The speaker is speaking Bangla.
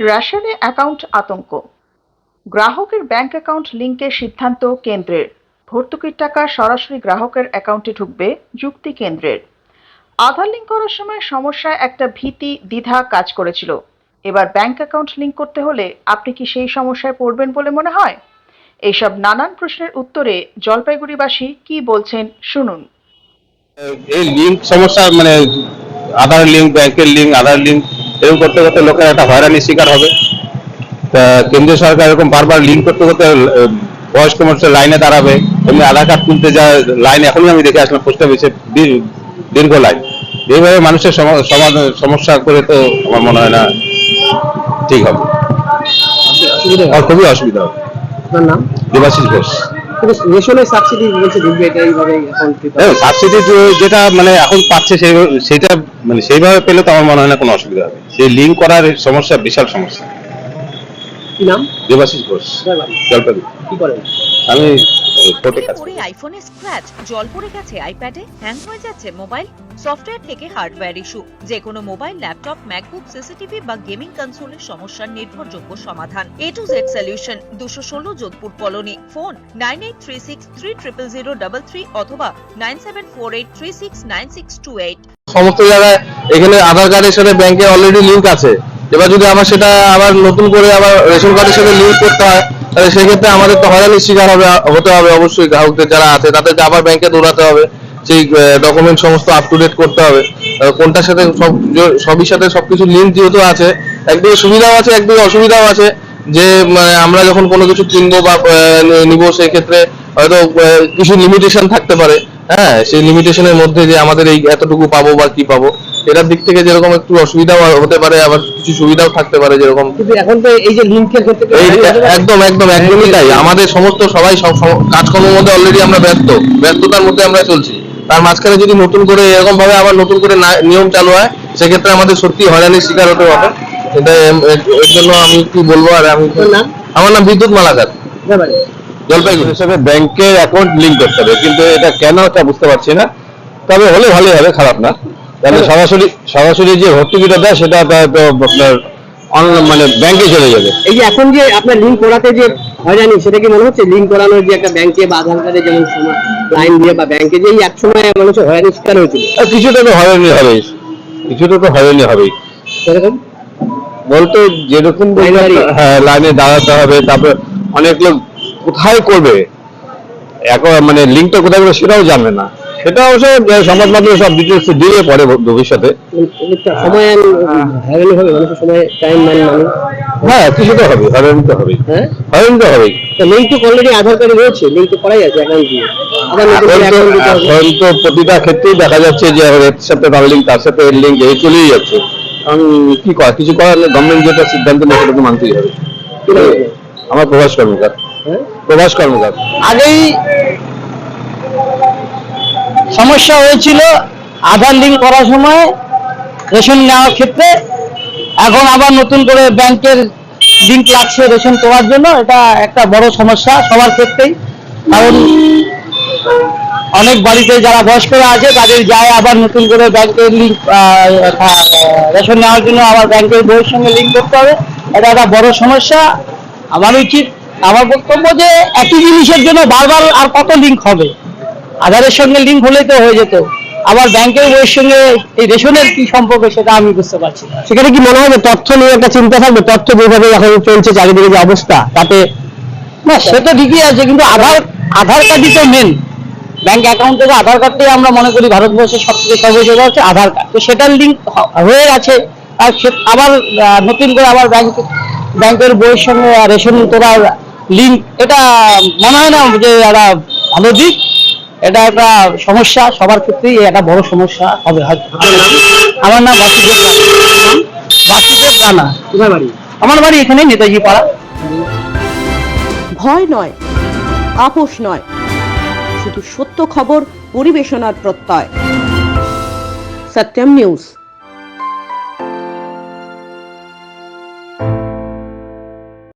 রেশনে অ্যাকাউন্ট আতঙ্ক। গ্রাহকের ব্যাংক অ্যাকাউন্ট লিঙ্কের সিদ্ধান্ত কেন্দ্রের। ভর্তুকির টাকা সরাসরি গ্রাহকের অ্যাকাউন্টে ঢুকবে যুক্তি কেন্দ্রের। আধার লিঙ্ক করার সময় সমস্যায় একটা ভীতি, দ্বিধা কাজ করেছিল। এবার ব্যাংক অ্যাকাউন্ট লিঙ্ক করতে হলে আপনি কি সেই সমস্যায় পড়বেন বলে মনে হয়? এইসব নানান প্রশ্নের উত্তরে জলপাইগুড়িবাসী কি বলছেন শুনুন। এই লিঙ্ক সমস্যা মানে আধার লিঙ্ক ব্যাংকের লিঙ্ক আধার লিঙ্ক এরকম করতে করতে লোকের একটা হয়রানির শিকার হবে। তা কেন্দ্রীয় সরকার এরকম বারবার লিঙ্ক করতে করতে বয়স্ক মানুষের লাইনে দাঁড়াবে। এমনি আধার কার্ড তুলতে যা লাইন এখনই আমি দেখে আসলাম পোস্ট অফিসে দীর্ঘ লাইন এইভাবে মানুষের সমস্যা করে তো আমার মনে হয় না ঠিক হবে। খুবই অসুবিধা হবে। আপনার নাম? দেবাশিস ঘোষ। সাবসিডি যেটা মানে এখন পাচ্ছে সেই সেটা মানে সেইভাবে পেলে তো আমার মনে হয় না কোনো অসুবিধা হবে। সেই লিঙ্ক করার সমস্যা বিশাল সমস্যা। কি নাম? দেবাশিস ঘোষ। জলপাইগুড়ি। কি করেন? আমি কোর্টে কাজ আইফোনে স্ক্র্যাচ জল পড়ে গেছে আইপ্যাডে হ্যাং হয়ে যাচ্ছে মোবাইল সফটওয়্যার থেকে হার্ডওয়্যার ইস্যু যে কোনো মোবাইল ল্যাপটপ ম্যাকবুক সিসিটিভি বা গেমিং কনসোলের সমস্যার নির্ভরযোগ্য সমাধান। এ টু জেড সলিউশন দুশো ষোলো Jodhpur colony. Phone nine eight three six three triple zero double three অথবা nine seven four eight three six nine six two eight সমস্ত জায়গায় এখানে আধার কার্ডের সাথে ব্যাংকে অলরেডি লিংক আছে। এবার যদি আমার সেটা আবার নতুন করে আবার রেশন কার্ডের সাথে লিংক করতে হয় তাহলে সেক্ষেত্রে আমাদের তো হয়রানির শিকার হবে, হতে হবে অবশ্যই গ্রাহকদের যারা আছে তাদেরকে আবার ব্যাংকে দৌড়াতে হবে। সেই ডকুমেন্ট সমস্ত আপ টু ডেট করতে হবে। কোনটার সাথে সব সবই সাথে সবকিছু লিঙ্ক যেহেতু আছে, একদিকে সুবিধাও আছে, একদিকে অসুবিধাও আছে। যে মানে আমরা যখন কোনো কিছু কিনবো বা নিব সেই ক্ষেত্রে হয়তো কিছু লিমিটেশন থাকতে পারে। হ্যাঁ সেই লিমিটেশনের মধ্যে যে আমাদের এই এতটুকু পাবো বা কি পাবো। এটার দিক থেকে যেরকম একটু অসুবিধাও হতে পারে আবার কিছু সুবিধাও থাকতে পারে যেরকম। কিন্তু এখন তো এই যে লিঙ্কের ক্ষেত্রে? একদম একদম একদমই তাই। আমাদের সমস্ত সবাই সব কাজকর্মের মধ্যে অলরেডি আমরা ব্যস্ত। ব্যস্ততার মধ্যে আমরা চলছি। তার মাঝখানে যদি নতুন করে এরকম ভাবে আবার নতুন করে নিয়ম চালু হয় সেক্ষেত্রে আমাদের সত্যি হয়রানির শিকার হতে হবে। এটা এর- জন্য আমি কি বলব আর আমি আমার নাম বিদ্যুৎ মালাকার। বাড়ি? জলপাইগুড়ি। হিসেবে ব্যাংকের অ্যাকাউন্ট লিঙ্ক করতে হবে কিন্তু এটা কেন তা বুঝতে পারছি না। তবে হলে ভালোই হবে খারাপ না। তাহলে সরাসরি সরাসরি যে ভর্তুকিটা দেয় সেটা তো আপনার মানে ব্যাংকে চলে যাবে। এই যে এখন যে আপনার লিঙ্ক করাতে যে হয়রানি সেটা কি মনে হচ্ছে? লিঙ্ক করানোর যে একটা ব্যাংকে বা আধার কার্ডে যেমন লাইন দিয়ে বা ব্যাংকে যে এক সময় মানুষের হয়রানির শিকার হয়েছিল। কিছুটা তো হয়রানি হবেই। কিছুটা তো হয়রানি হবেই। সেরকম? বলতে যেরকম হ্যাঁ লাইনে দাঁড়াতে হবে তারপর অনেক লোক কোথায় করবে? এখন মানে লিঙ্কটা কোথায় করবে সেটাও জানবে না। সেটা অবশ্য সংবাদ মাধ্যমে সব ডিটেলস দিয়ে পরে ভবিষ্যতে। অনেকটা সময় হয়রানি হবে মানুষের সময় টাইম মান মানুষ। হ্যাঁ হবে হয়রানি তো হ্যাঁ? হয়রানি তো হবেই। লিঙ্ক তো অলরেডি আধার কার্ডে রয়েছে লিঙ্ক তো করাই আছে অ্যাকাউন্ট দিয়ে। এখন তো হবে। প্রতিটা ক্ষেত্রেই দেখা যাচ্ছে যে এর সাথে তার লিঙ্ক তার সাথে এর লিঙ্ক এই চলেই যাচ্ছে। কারণ কি করা কিছু করার গভর্নমেন্ট যেটা সিদ্ধান্ত নেয় সেটা তো মানতেই হবে? আমার প্রভাস কর্মকার। হ্যাঁ? প্রভাস কর্মকার। আগেই সমস্যা হয়েছিল আধার লিঙ্ক করার সময়, রেশন নেওয়ার ক্ষেত্রে। এখন আবার নতুন করে ব্যাংকের লিঙ্ক লাগছে রেশন করার জন্য, এটা একটা বড় সমস্যা সবার ক্ষেত্রেই। কারণ অনেক বাড়িতে যারা বয়স্করা আছে, তাদের যায় আবার নতুন করে ব্যাংকের লিঙ্ক রেশন নেওয়ার জন্য আবার ব্যাংকের বইয়ের সঙ্গে লিঙ্ক করতে হবে। এটা একটা বড় সমস্যা। আমার উচিত, আমার বক্তব্য যে একই জিনিসের জন্য বারবার আর কত লিঙ্ক হবে? আধারের সঙ্গে লিঙ্ক হলেই তো হয়ে যেত। আবার ব্যাংকের বইয়ের সঙ্গে এই রেশনের কি সম্পর্ক সেটা আমি বুঝতে পারছি সেখানে কি মনে হয় যে তথ্য নিয়ে একটা চিন্তা থাকবে? তথ্য যেভাবে এখন চলছে চারিদিকে যে অবস্থা তাতে না সে তো ঠিকই আছে কিন্তু আধার আধার কার্ডই তো মেন ব্যাংক অ্যাকাউন্ট থেকে আধার কার্ডটাই আমরা মনে করি ভারতবর্ষের সব থেকে সর্বজায়গা হচ্ছে আধার কার্ড তো সেটার লিঙ্ক হয়ে আছে আর আবার নতুন করে আবার ব্যাংক ব্যাংকের বইয়ের সঙ্গে রেশন তোলার লিঙ্ক এটা মনে হয় না যে একটা ভালো দিক। এটা একটা সমস্যা, সবার ক্ষেত্রেই একটা বড় সমস্যা হবে হয়তো। আমার নাম বাসুদেব বাসুদেব রানা। কোথায় বাড়ি? আমার বাড়ি এখানে, নেতাজি পাড়া। ভয় নয়, আপোষ নয়, শুধু সত্য খবর, পরিবেশনার প্রত্যয়। সত্যম নিউজ।